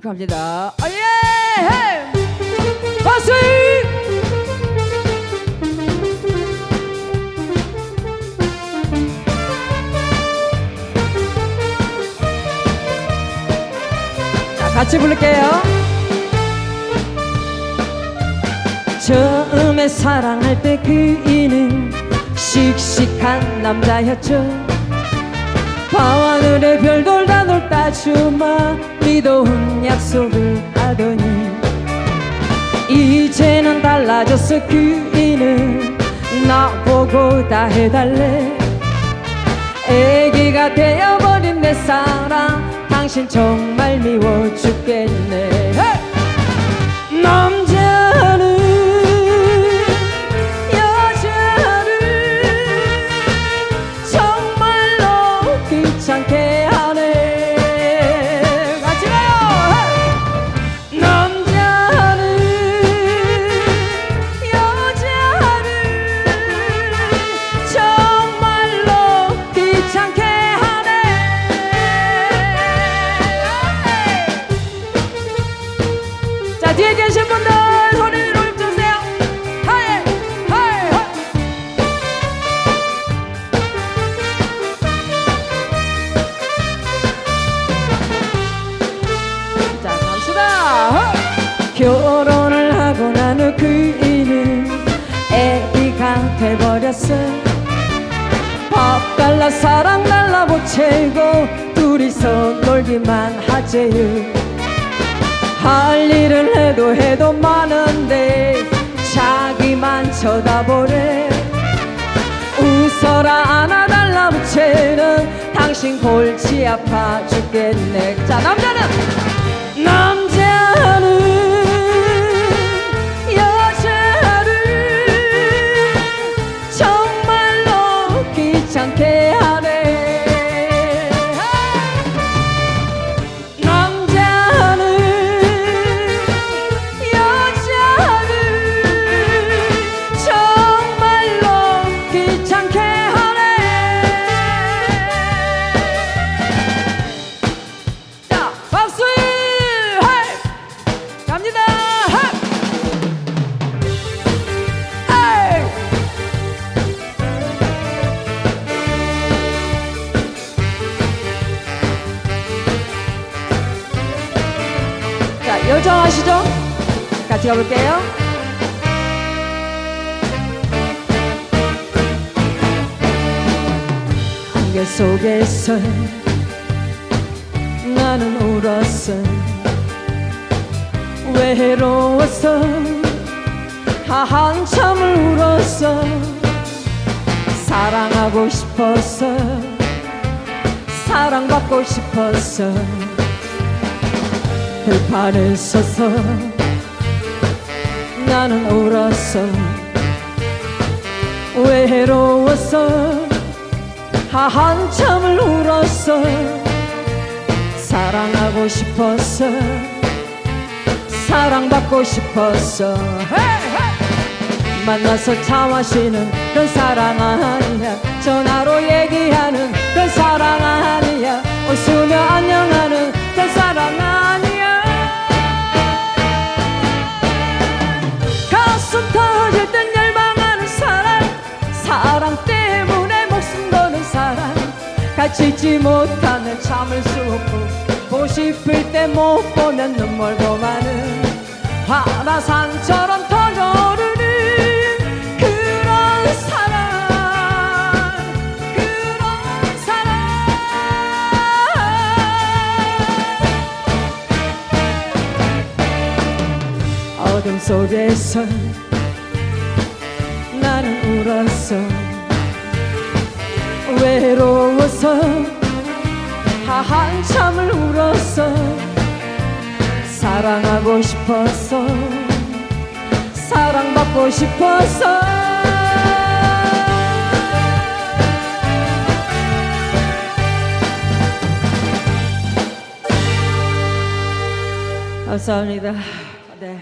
갑니다. 아, 예! 박수! 자, 같이 부를게요. 처음에 사랑할 때 그이는 씩씩한 남자였죠. 밤하늘에 별돌 다 놀다 주마. 믿어온 약속을 하더니. 이제는 달라졌어 그이는. 나보고 다 해달래. 애기가 되어버린 내 사랑. 당신 정말 미워 죽겠네 결혼을 하고 난 후 그이는 애기가 돼버렸어. 밥 달라 사랑 달라 보채고 둘이서 놀기만 하재요. 할 일을 해도 해도 많은데 자기만 쳐다보래. 웃어라 안아달라 부채는 당신 골치 아파 죽겠네. 자 남자는 귀찮게 자 열정하시죠? 같이 가볼게요. 안개 속에서 나는 울었어 외로웠어 하- 한참을 울었어 사랑하고 싶었어 사랑받고 싶었어 들판에 서서 나는 울었어. 외로웠어. 하- 한참을 울었어. 사랑하고 싶었어. 사랑받고 싶었어! 만나서 차 마시는 그런 사랑 아니야. 전화로 얘기하는 그런 사랑 아니야. 웃으며 안녕 있지 못하면 참을 수 없고 보고 싶을 때 못 보면 눈물 고마는 화라산처럼 터져오르는 그런 사랑 그런 사랑. 어둠 속에서 나는 울었어. 외로 워서 하- 한참을 울었어 사랑하고 싶었어 사랑받고 싶었어 감사합니다 네.